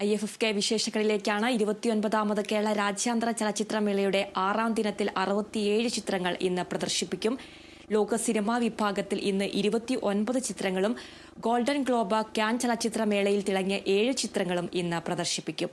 I F F K വിശേഷങ്ങളിലേക്കാണ് ഇരുപത്തിയൊൻപതാമത് കേരള രാജ്യാന്തര ചലച്ചിത്രമേളയുടെ ആറാം ദിനത്തിൽ അറുപത്തിയേഴ് ചിത്രങ്ങൾ ഇന്ന് പ്രദർശിപ്പിക്കും. ലോക സിനിമാ വിഭാഗത്തിൽ ഇന്ന് ഇരുപത്തി ഒൻപത് ചിത്രങ്ങളും ഗോൾഡൻ ഗ്ലോബ ക്യാൻ ചലച്ചിത്രമേളയിൽ തിളങ്ങിയ ഏഴ് ചിത്രങ്ങളും ഇന്ന് പ്രദർശിപ്പിക്കും.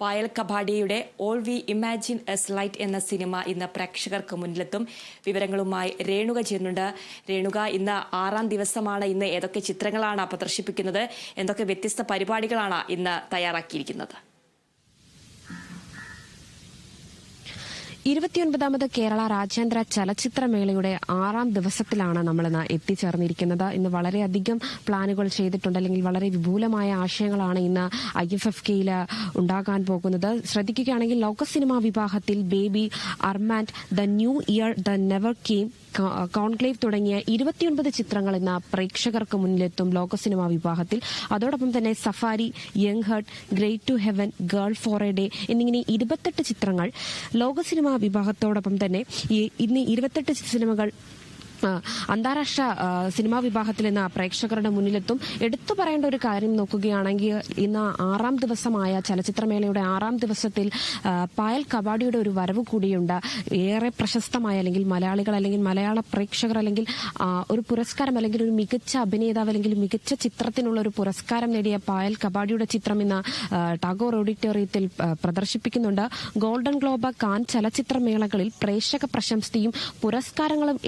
Payal കബാഡിയുടെ all we imagine as light എന്ന സിനിമ ഇന്ന് പ്രേക്ഷകർക്ക് മുന്നിലെത്തും. വിവരങ്ങളുമായി രേണുക ചെയ്യുന്നുണ്ട് രേണുക ഇന്ന് ആറാം ദിവസമാണ് ഇന്ന് ഏതൊക്കെ ചിത്രങ്ങളാണ് പ്രദർശിപ്പിക്കുന്നത്? എന്തൊക്കെ വ്യത്യസ്ത പരിപാടികളാണ് ഇന്ന് തയ്യാറാക്കിയിരിക്കുന്നത്? ഇരുപത്തിയൊൻപതാമത് കേരള രാജ്യാന്തര ചലച്ചിത്രമേളയുടെ ആറാം ദിവസത്തിലാണ് നമ്മൾ ഇന്ന് എത്തിച്ചേർന്നിരിക്കുന്നത്. ഇന്ന് വളരെയധികം പ്ലാനുകൾ ചെയ്തിട്ടുണ്ട്. അല്ലെങ്കിൽ വളരെ വിപുലമായ ആശയങ്ങളാണ് ഇന്ന് ഐ എഫ് എഫ് കെയിൽ ഉണ്ടാകാൻ പോകുന്നത്. ശ്രദ്ധിക്കുകയാണെങ്കിൽ ലോക സിനിമാ വിഭാഗത്തിൽ baby Armand the new year the never came conclave തുടങ്ങിയ ഇരുപത്തിയൊൻപത് ചിത്രങ്ങൾ എന്ന പ്രേക്ഷകർക്ക് മുന്നിലെത്തും ലോക സിനിമാ വിഭാഗത്തിൽ അതോടൊപ്പം തന്നെ safari young heart great to heaven girl for a day എന്നിങ്ങനെ ഇരുപത്തെട്ട് ചിത്രങ്ങൾ ലോക സിനിമാ വിഭാഗത്തോടൊപ്പം തന്നെ ഇന്ന് ഇരുപത്തെട്ട് സിനിമകൾ അന്താരാഷ്ട്ര സിനിമാ വിഭാഗത്തിൽ ഇന്ന് പ്രേക്ഷകരുടെ മുന്നിലെത്തും. എടുത്തു പറയേണ്ട ഒരു കാര്യം നോക്കുകയാണെങ്കിൽ ഇന്ന് ആറാം ദിവസമായ ചലച്ചിത്രമേളയുടെ ആറാം ദിവസത്തിൽ പായൽ കബാഡിയുടെ ഒരു വരവ് കൂടിയുണ്ട്. ഏറെ പ്രശസ്തമായ അല്ലെങ്കിൽ മലയാളികൾ അല്ലെങ്കിൽ മലയാള പ്രേക്ഷകർ അല്ലെങ്കിൽ ഒരു പുരസ്കാരം അല്ലെങ്കിൽ ഒരു മികച്ച അഭിനേതാവ് അല്ലെങ്കിൽ മികച്ച ചിത്രത്തിനുള്ള ഒരു പുരസ്കാരം നേടിയ പായൽ കബാഡിയുടെ ചിത്രം ഇന്ന് ടാഗോർ ഓഡിറ്റോറിയത്തിൽ പ്രദർശിപ്പിക്കുന്നുണ്ട്. ഗോൾഡൻ ഗ്ലോബ് കാൻ ചലച്ചിത്രമേളകളിൽ പ്രേക്ഷക പ്രശംസയും പുരസ്കാരങ്ങളും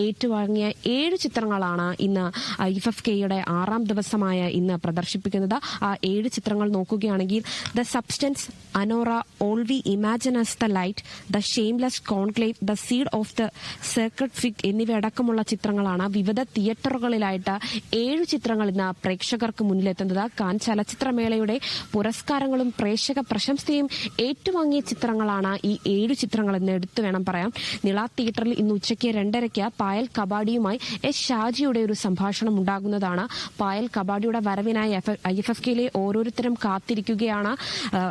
ഏറ്റുവാങ്ങിയ ഏഴ് ചിത്രങ്ങളാണ് ഇന്ന് ഐ എഫ് കെയുടെ ആറാം ദിവസമായ ഇന്ന് പ്രദർശിപ്പിക്കുന്നത്. ആ ഏഴ് ചിത്രങ്ങൾ നോക്കുകയാണെങ്കിൽ the substance Anora all we imagine as the light the shameless conclave the seed of the sacred fig എന്നിവയടക്കമുള്ള ചിത്രങ്ങളാണ് വിവിധ തിയേറ്ററുകളിലായിട്ട് ഏഴ് ചിത്രങ്ങൾ ഇന്ന് പ്രേക്ഷകർക്ക് മുന്നിലെത്തുന്നത്. കാൻ ചലച്ചിത്രമേളയുടെ പുരസ്കാരങ്ങളും പ്രേക്ഷക പ്രശംസയും ഏറ്റുവാങ്ങിയ ചിത്രങ്ങളാണ് ഈ ഏഴ് ചിത്രങ്ങൾ എന്ന് എടുത്തു വേണം പറയാം. നിള തിയേറ്ററിൽ ഇന്ന് ഉച്ചയ്ക്ക് രണ്ടരയ്ക്ക് പായൽ കബാഡിയുമായി എസ് ഷാജിയുടെ ഒരു സംഭാഷണം ഉണ്ടാകുന്നതാണ്. പായൽ കബാഡിയുടെ വരവിനായി ഐ എഫ് എഫ് കെയിലെ ഓരോരുത്തരും കാത്തിരിക്കുകയാണ്.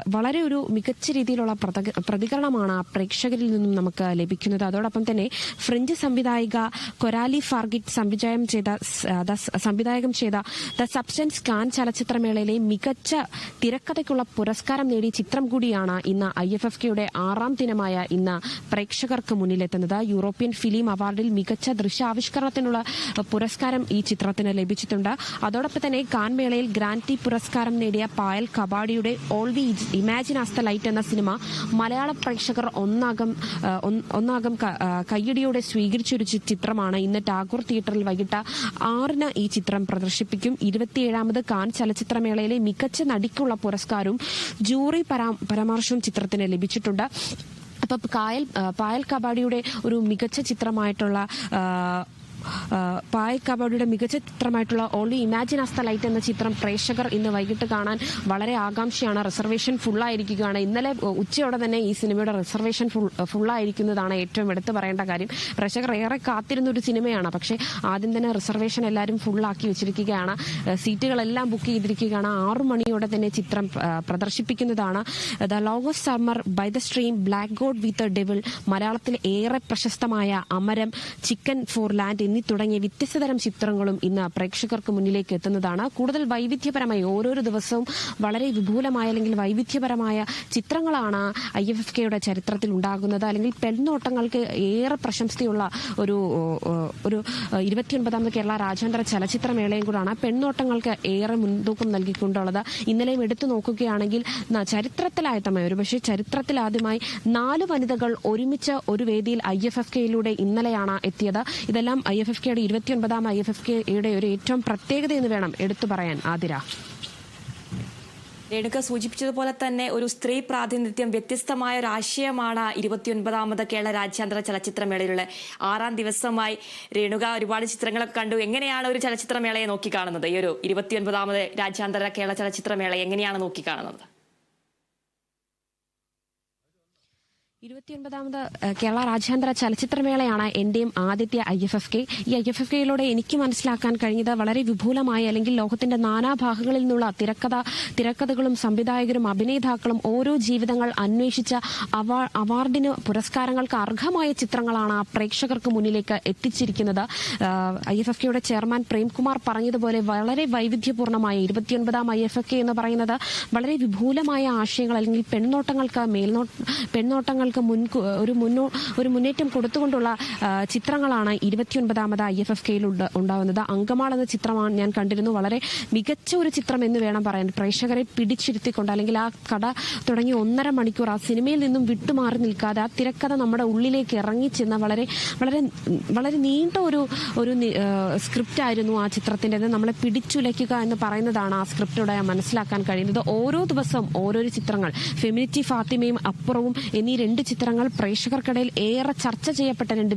വളരെ ഒരു മികച്ച രീതിയിലുള്ള പ്രത- പ്രതികരണമാണ് പ്രേക്ഷകരിൽ നിന്നും നമുക്ക് ലഭിക്കുന്നത്. അതോടൊപ്പം തന്നെ ഫ്രഞ്ച് സംവിധായിക കൊരാലി ഫാർഗിറ്റ് സംവിധാനം ചെയ്ത സംവിധായകം ചെയ്ത ദ സബ്സ്റ്റൻസ് കാൻ ചലച്ചിത്രമേളയിലെ മികച്ച തിരക്കഥയ്ക്കുള്ള പുരസ്കാരം നേടിയ ചിത്രം കൂടിയാണ് ഇന്ന് ഐ എഫ് എഫ് കെയുടെ ആറാം ദിനമായ ഇന്ന് പ്രേക്ഷകർക്ക് മുന്നിലെത്തുന്നത്. യൂറോപ്യൻ ഫിലിം അവാർഡിൽ മികച്ച ദൃശ്യാവിഷ്കരണത്തിനുള്ള പുരസ്കാരം ഈ ചിത്രത്തിന് ലഭിച്ചിട്ടുണ്ട്. അതോടൊപ്പം തന്നെ കാൻ മേളയിൽ ഗ്രാന്റി പുരസ്കാരം നേടിയ Payal കബാഡിയുടെ all we imagine as the light എന്ന സിനിമ മലയാള പ്രേക്ഷകർ ഒന്നാകം ഒന്നാകും കയ്യടിയോടെ സ്വീകരിച്ചൊരു ചിത്രമാണ്. ഇന്ന് ടാഗോർ തിയേറ്ററിൽ വൈകിട്ട് ആറിന് ഈ ചിത്രം പ്രദർശിപ്പിക്കും. ഇരുപത്തിയേഴാമത് കാൻ ചലച്ചിത്രമേളയിലെ മികച്ച നടിക്കുള്ള പുരസ്കാരവും ജൂറി പരാ- പരാമർശവും ചിത്രത്തിന് ലഭിച്ചിട്ടുണ്ട്. അപ്പൊ കായൽ പായൽ കബാഡിയുടെ ഒരു മികച്ച ചിത്രമായിട്ടുള്ള ആ, ആ, പായൽ കബാഡിയുടെ മികച്ച ചിത്രമായിട്ടുള്ള only imagine as the light എന്ന ചിത്രം പ്രേക്ഷകർ ഇന്ന് വൈകിട്ട് കാണാൻ വളരെ ആകാംക്ഷയാണ്. റിസർവേഷൻ ഫുള്ളായിരിക്കുകയാണ്. ഇന്നലെ ഉച്ചയോടെ തന്നെ ഈ സിനിമയുടെ റിസർവേഷൻ ഫുൾ ഫുള്ളായിരിക്കുന്നതാണ് ഏറ്റവും എടുത്തു പറയേണ്ട കാര്യം. പ്രേക്ഷകർ ഏറെ കാത്തിരുന്ന ഒരു സിനിമയാണ്. പക്ഷേ ആദ്യം തന്നെ റിസർവേഷൻ എല്ലാവരും ഫുള്ളാക്കി വെച്ചിരിക്കുകയാണ്. സീറ്റുകളെല്ലാം ബുക്ക് ചെയ്തിരിക്കുകയാണ്. ആറു മണിയോടെ തന്നെ ചിത്രം പ്രദർശിപ്പിക്കുന്നതാണ്. The longest summer by the stream black god with devil മലയാളത്തിൽ ഏറെ പ്രശസ്തമായ അമരം ചിക്കൻ ഫോർ ലാൻഡ് എന്നീ തുടങ്ങിയ വ്യത്യസ്തതരം ചിത്രങ്ങളും ഇന്ന് പ്രേക്ഷകർക്ക് മുന്നിലേക്ക് എത്തുന്നതാണ്. കൂടുതൽ വൈവിധ്യപരമായി ഓരോരോ ദിവസവും വളരെ വിപുലമായ അല്ലെങ്കിൽ വൈവിധ്യപരമായ ചിത്രങ്ങളാണ് ഐ എഫ് എഫ് കെയുടെ ചരിത്രത്തിൽ ഉണ്ടാകുന്നത്. അല്ലെങ്കിൽ പെൺനോട്ടങ്ങൾക്ക് ഏറെ പ്രശംസയുള്ള ഒരു ഒരു ഇരുപത്തിയൊൻപതാമത് കേരള രാജ്യാന്തര ചലച്ചിത്രമേളയും കൂടാണ് പെൺനോട്ടങ്ങൾക്ക് ഏറെ മുൻതൂക്കം നൽകിക്കൊണ്ടുള്ളത്. ഇന്നലെയും എടുത്തു നോക്കുകയാണെങ്കിൽ ചരിത്രത്തിലായത്തമായി ഒരുപക്ഷെ ചരിത്രത്തിലാദ്യമായി നാല് വനിതകൾ ഒരുമിച്ച് ഒരു വേദിയിൽ ഐ എഫ് എഫ് കെയിലൂടെ ഇന്നലെയാണ് എത്തിയത്. ഇതെല്ലാം ഐ എഫ് എഫ് കെയുടെ ഇരുപത്തിയൊൻപതാം ഐ എഫ് എഫ് കെയുടെ ഒരു ഏറ്റവും പ്രത്യേകത എന്ന് വേണം എടുത്തു പറയാൻ ആതിര. രേണുക സൂചിപ്പിച്ചതുപോലെ തന്നെ ഒരു സ്ത്രീ പ്രാതിനിധ്യം വ്യത്യസ്തമായ ഒരു ആശയമാണ് ഇരുപത്തിയൊൻപതാമത് കേരള രാജ്യാന്തര ചലച്ചിത്രമേളയിലുള്ള ആറാം ദിവസമായി. രേണുക ഒരുപാട് ചിത്രങ്ങളൊക്കെ കണ്ടു. എങ്ങനെയാണ് ഒരു ചലച്ചിത്രമേളയെ നോക്കിക്കാണുന്നത്? ഈ ഒരു ഇരുപത്തിയൊൻപതാമത് രാജ്യാന്തര കേരള ചലച്ചിത്രമേള എങ്ങനെയാണ് നോക്കിക്കാണുന്നത്? ഇരുപത്തിയൊൻപതാമത് കേരള രാജ്യാന്തര ചലച്ചിത്രമേളയാണ് എന്റെയും ആദ്യത്തെ ഐ എഫ് എഫ് കെ. ഈ ഐ എഫ് എഫ് കെയിലൂടെ എനിക്ക് മനസ്സിലാക്കാൻ കഴിഞ്ഞത് വളരെ വിപുലമായ അല്ലെങ്കിൽ ലോകത്തിന്റെ നാനാഭാഗങ്ങളിൽ നിന്നുള്ള തിരക്കഥ തിരക്കഥകളും സംവിധായകരും അഭിനേതാക്കളും ഓരോ ജീവിതങ്ങൾ അന്വേഷിച്ച അവാ- അവാർഡിന് പുരസ്കാരങ്ങൾക്ക് അർഹമായ ചിത്രങ്ങളാണ് പ്രേക്ഷകർക്ക് മുന്നിലേക്ക് എത്തിച്ചിരിക്കുന്നത്. ഐ എഫ് എഫ് കെയുടെ ചെയർമാൻ പ്രേംകുമാർ പറഞ്ഞതുപോലെ വളരെ വൈവിധ്യപൂർണമായ ഇരുപത്തിയൊൻപതാം ഐ എഫ് എഫ് കെ എന്ന് പറയുന്നത് വളരെ വിപുലമായ ആശയങ്ങൾ അല്ലെങ്കിൽ പെൺനോട്ടങ്ങൾക്ക് മേൽനോ പെൺനോട്ടങ്ങൾക്ക് മുൻ ഒരു മുന്നോ ഒരു മുന്നേറ്റം കൊടുത്തുകൊണ്ടുള്ള ചിത്രങ്ങളാണ് ഇരുപത്തിയൊൻപതാമത് ഐ എഫ് എഫ് കെയിൽ ഉണ്ടാവുന്നത്. അങ്കമാൾ എന്ന ചിത്രമാണ് ഞാൻ കണ്ടിരുന്നു. വളരെ മികച്ച ഒരു ചിത്രം എന്ന് വേണം പറയാൻ. പ്രേക്ഷകരെ പിടിച്ചിരുത്തിക്കൊണ്ട് അല്ലെങ്കിൽ ആ കട തുടങ്ങി ഒന്നര മണിക്കൂർ ആ സിനിമയിൽ നിന്നും വിട്ടുമാറി നിൽക്കാതെ ആ തിരക്കഥ നമ്മുടെ ഉള്ളിലേക്ക് ഇറങ്ങിച്ചെന്ന വളരെ വളരെ വളരെ നീണ്ട ഒരു ഒരു സ്ക്രിപ്റ്റ് ആയിരുന്നു ആ ചിത്രത്തിന്റെത്. നമ്മളെ പിടിച്ചുലയ്ക്കുക എന്ന് പറയുന്നതാണ് ആ സ്ക്രിപ്റ്റോടെ മനസ്സിലാക്കാൻ കഴിയുന്നത്. ഓരോ ദിവസവും ഓരോരോ ചിത്രങ്ങൾ. ഫെമിനിറ്റി ഫാത്തിമയും അപ്പുറവും എന്നീ രണ്ട് ചിത്രങ്ങൾ പ്രേക്ഷകർക്കിടയിൽ ഏറെ ചർച്ച ചെയ്യപ്പെട്ട രണ്ട്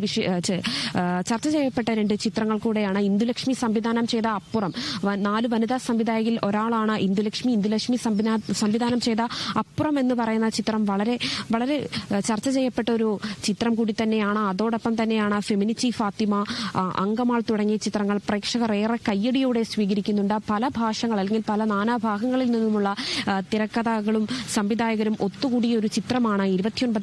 ചർച്ച ചെയ്യപ്പെട്ട രണ്ട് ചിത്രങ്ങൾ കൂടെയാണ് ഇന്ദുലക്ഷ്മി സംവിധാനം ചെയ്ത അപ്പുറം. നാല് വനിതാ സംവിധായകയിൽ ഒരാളാണ് ഇന്ദുലക്ഷ്മി. ഇന്ദുലക്ഷ്മി സംവിധാ- സംവിധാനം ചെയ്ത അപ്പുറം എന്ന് പറയുന്ന ചിത്രം വളരെ വളരെ ചർച്ച ചെയ്യപ്പെട്ട ഒരു ചിത്രം കൂടി തന്നെയാണ്. അതോടൊപ്പം തന്നെയാണ് ഫെമിനിച്ചി ഫാത്തിമ അങ്കമാൾ തുടങ്ങിയ ചിത്രങ്ങൾ പ്രേക്ഷകർ ഏറെ കയ്യടിയോടെ സ്വീകരിക്കുന്നുണ്ട്. പല ഭാഷകൾ അല്ലെങ്കിൽ പല നാനാഭാഗങ്ങളിൽ നിന്നുമുള്ള തിരക്കഥകളും സംവിധായകരും ഒത്തുകൂടിയ ഒരു ചിത്രമാണ്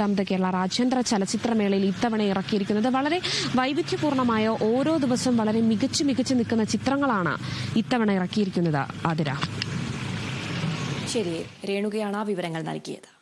ഇരുപത്തിയൊൻപതാമത് കേരള രാജ്യാന്തര ചലച്ചിത്രമേളയിൽ ഇത്തവണ ഇറക്കിയിരിക്കുന്നത്. വളരെ വൈവിധ്യപൂർണമായ ഓരോ ദിവസം വളരെ മികച്ചു മികച്ചു നിൽക്കുന്ന ചിത്രങ്ങളാണ് ഇത്തവണ ഇറക്കിയിരിക്കുന്നത്. ആതിര. ശരി രേണുകയാണ് ആ വിവരങ്ങൾ നൽകിയത്.